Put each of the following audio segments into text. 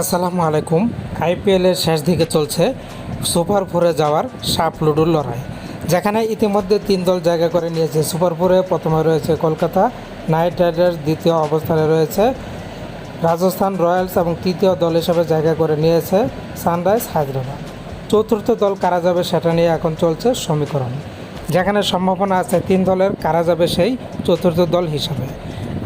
আসসালামু আলাইকুম। আইপিএলের শেষ দিকে চলছে সুপার ফোরে যাওয়ার সাপ লুডুর লড়াই। যেখানে ইতিমধ্যে তিন দল জায়গা করে নিয়েছে। সুপার ফোরে প্রথমে রয়েছে কলকাতা নাইট রাইডার্স, দ্বিতীয় অবস্থানে রয়েছে রাজস্থান রয়্যালস এবং তৃতীয় দল হিসেবে জায়গা করে নিয়েছে সানরাইজ হায়দ্রাবাদ। চতুর্থ দল কারা যাবে সেটা নিয়ে এখন চলছে সমীকরণ। যেখানে সম্ভাবনা আছে তিন দলের কারা যাবে সেই চতুর্থ দল হিসাবে।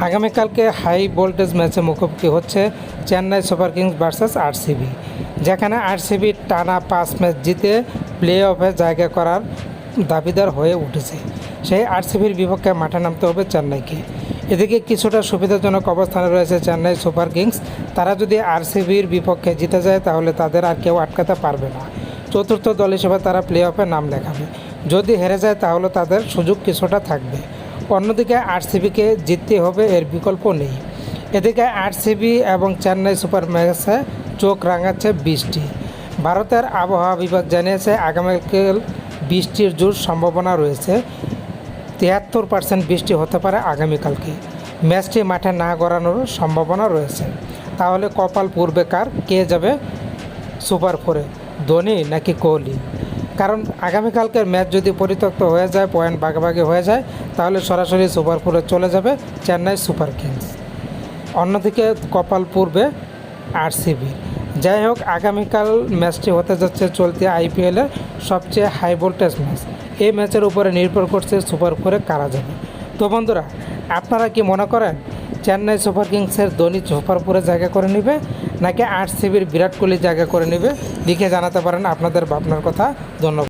আগামীকালকে হাই ভোল্টেজ ম্যাচে মুখোমুখি হচ্ছে Chennai super kings versus RCB, যেখানে আরসিবি টানা পাঁচ ম্যাচ জিতে প্লে অফে জায়গা করার দাবিদার হয়ে উঠেছে। সেই আরসিবির বিপক্ষে মাঠে নামতে হবে চেন্নাইকে। এদিকে কিছুটা সুবিধাজনক অবস্থানে রয়েছে চেন্নাই সুপার কিংস। তারা যদি আরসিবির বিপক্ষে জিতে যায়, তাহলে তাদের আর কেউ আটকাতে পারবে না। চতুর্থ দল হিসেবে তারা প্লে অফে নাম লেখাবে যদি হেরে যায়, তাহলে তাদের সুযোগ কিছুটা থাকবে। অন্যদিকে আরসিবিকে জিততে হবে এর বিকল্প নেই। এদিকে আরসিবি এবং চেন্নাই সুপার ম্যাচে চোখ রাঙাচ্ছে বৃষ্টি। ভারতের আবহাওয়া বিভাগ জানিয়েছে, আগামীকাল বৃষ্টির জোর সম্ভাবনা রয়েছে। তিয়াত্তর পার্সেন্ট বৃষ্টি হতে পারে আগামীকালকে। ম্যাচটি মাঠে না গড়ানোর সম্ভাবনা রয়েছে। তাহলে কপাল পূর্বে কার? কে যাবে সুপার ফোরে? ধোনি নাকি কোহলি? কারণ আগামীকালকের ম্যাচ যদি পরিত্যক্ত হয়ে যায়, পয়েন্ট ভাগাভাগি হয়ে যায়, তাহলে সরাসরি সুপার ফোরে চলে যাবে চেন্নাই সুপার কিংস। অন্যদিকে কপাল পূর্বে আরসিবি। যাই হোক, আগামীকাল ম্যাচটি হতে যাচ্ছে চলতি আইপিএলের সবচেয়ে হাই ভোল্টেজ ম্যাচ। এই ম্যাচের উপরে নির্ভর করছে সুপার ফোরে কারা যাবে। তো বন্ধুরা, আপনারা কি মনে করেন চেন্নাই সুপার কিংসের ধোনি সুপার ফোরে জায়গা করে নেবে, নাকি আরসিবির বিরাট কোহলি জায়গা করে নেবে? লিখে জানাতে পারেন আপনাদের ভাবনার কথা। ধন্যবাদ।